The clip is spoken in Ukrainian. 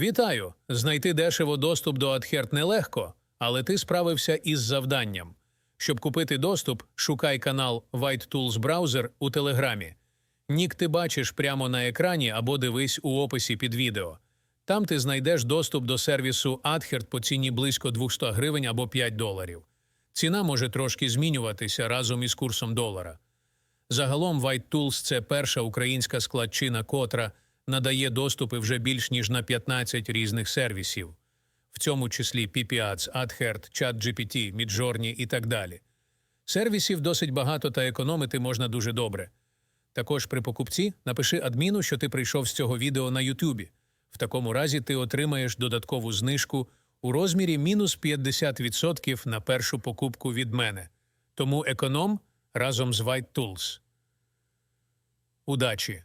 Вітаю! Знайти дешево доступ до AdHeart нелегко, але ти справився із завданням. Щоб купити доступ, шукай канал White Tools Browser у Телеграмі. Нік ти бачиш прямо на екрані або дивись у описі під відео. Там ти знайдеш доступ до сервісу AdHeart по ціні близько 200 гривень або 5 доларів. Ціна може трошки змінюватися разом із курсом долара. Загалом White Tools – це перша українська складчина, котра надає доступи вже більш ніж на 15 різних сервісів, в цьому числі PPAds, AdHeart, ChatGPT, Midjourney і так далі. Сервісів досить багато та економити можна дуже добре. Також при покупці напиши адміну, що ти прийшов з цього відео на Ютубі. В такому разі ти отримаєш додаткову знижку у розмірі мінус 50% на першу покупку від мене. Тому економ разом з White Tools. Удачі!